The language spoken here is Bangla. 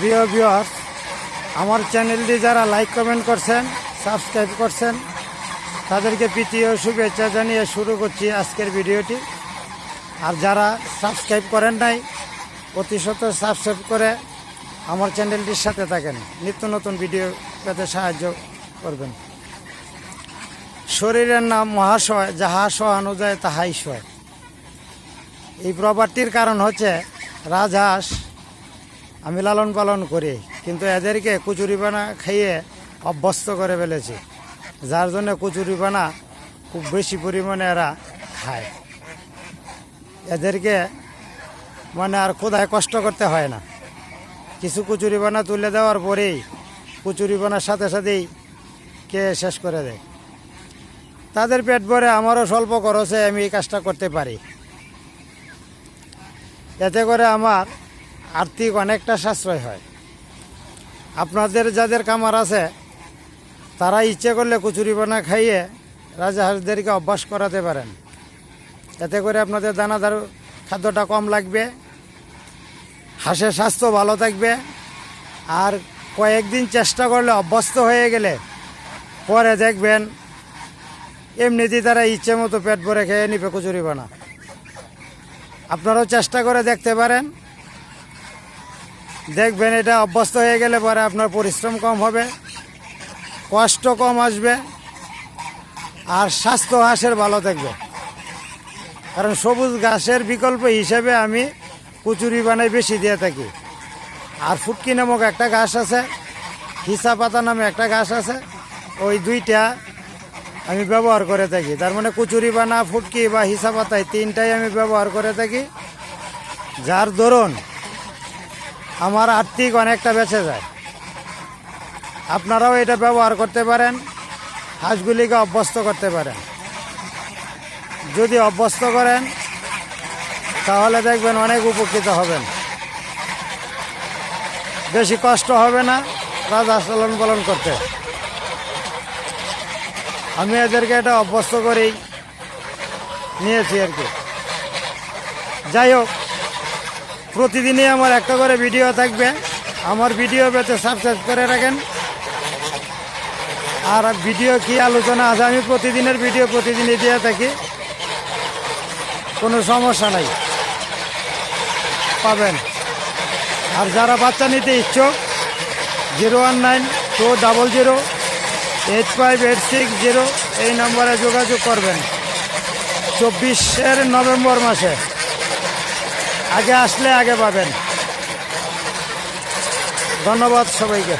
প্রিয় ভিউয়ার আমার চ্যানেলটি যারা লাইক কমেন্ট করছেন সাবস্ক্রাইব করছেন, তাদেরকে প্রীতি ও শুভেচ্ছা জানিয়ে শুরু করছি আজকের ভিডিওটি। আর যারা সাবস্ক্রাইব করেন নাই প্রতিশত সাবস্ক্রাইব করে আমার চ্যানেলটির সাথে থাকেন। নিত্য নতুন ভিডিও পেতে সাহায্য করবেন। শরীরের নাম মহাশয়, যাহা সহানো যায় তাহাই সয় এই প্রপারটির কারণ হচ্ছে রাজহাঁস আমি লালন পালন করি, কিন্তু এদেরকে কুচুরিপানা খাইয়ে অভ্যস্ত করে ফেলেছি, যার জন্য কুচুরিপানা খুব বেশি পরিমাণে এরা খায়। এদেরকে মানে আর কোথায় কষ্ট করতে হয় না। কিছু কুচুরিপানা তুলে দেওয়ার পরেই কুচুরিপানার সাথে সাথেই কে শেষ করে দেয়। তাদের পেট ভরে আমারও স্বল্প খরচে আমি এই কাজটা করতে পারি। এতে করে আমার আর্থিক অনেকটা সাশ্রয় হয়। আপনাদের যাদের কামার আছে, তারা ইচ্ছে করলে কচুরি বানা খাইয়ে রাজাহাঁসদেরকে অভ্যাস করাতে পারেন। এতে করে আপনাদের দানাদার খাদ্যটা কম লাগবে, হাঁসের স্বাস্থ্য ভালো থাকবে, আর কয়েকদিন চেষ্টা করলে অভ্যস্ত হয়ে গেলে পরে দেখবেন এমনিতেই তারা ইচ্ছে মতো পেট ভরে খেয়ে নিবে কচুরি বানা। আপনারাও চেষ্টা করে দেখতে পারেন। দেখবেন এটা অভ্যস্ত হয়ে গেলে পরে আপনার পরিশ্রম কম হবে, কষ্ট কম আসবে, আর স্বাস্থ্য হাঁসের ভালো থাকবে। কারণ সবুজ ঘাসের বিকল্প হিসেবে আমি কুচুরি বানাই বেশি দিয়ে থাকি। আর ফুটকি নামক একটা ঘাস আছে, হিসা পাতা নামে একটা ঘাস আছে, ওই দুইটা আমি ব্যবহার করে থাকি। তার মানে কুচুরি বানা, ফুটকি বা হিসা পাতায় তিনটাই আমি ব্যবহার করে থাকি। যার দরুন আমার আর্থিক অনেকটা বেঁচে যায়। আপনারাও এটা ব্যবহার করতে পারেন, হাঁসগুলিকে অভ্যস্ত করতে পারেন। যদি অভ্যস্ত করেন, তাহলে দেখবেন অনেক উপকৃত হবেন। বেশি কষ্ট হবে না, রাজা লালন পালন করতে। আমি এদেরকে এটা অভ্যস্ত করেই নিয়েছি আর কি। যাই হোক প্রতিদিনই আমার একটা করে ভিডিও থাকবে। আমার ভিডিও পেতে সাবস্ক্রাইব করে রাখেন। আর ভিডিও কি আলোচনা আছে, আমি প্রতিদিনের ভিডিও প্রতিদিনই দিয়ে থাকি। কোনো সমস্যা নাই। পাবেন। আর যারা বাচ্চা নিতে ইচ্ছুক, zero one nine two double zero eight five eight six zero এই নম্বরে যোগাযোগ করবেন। চব্বিশের নভেম্বর মাসে। আগে আসলে আগে পাবেন। ধন্যবাদ সবাইকে।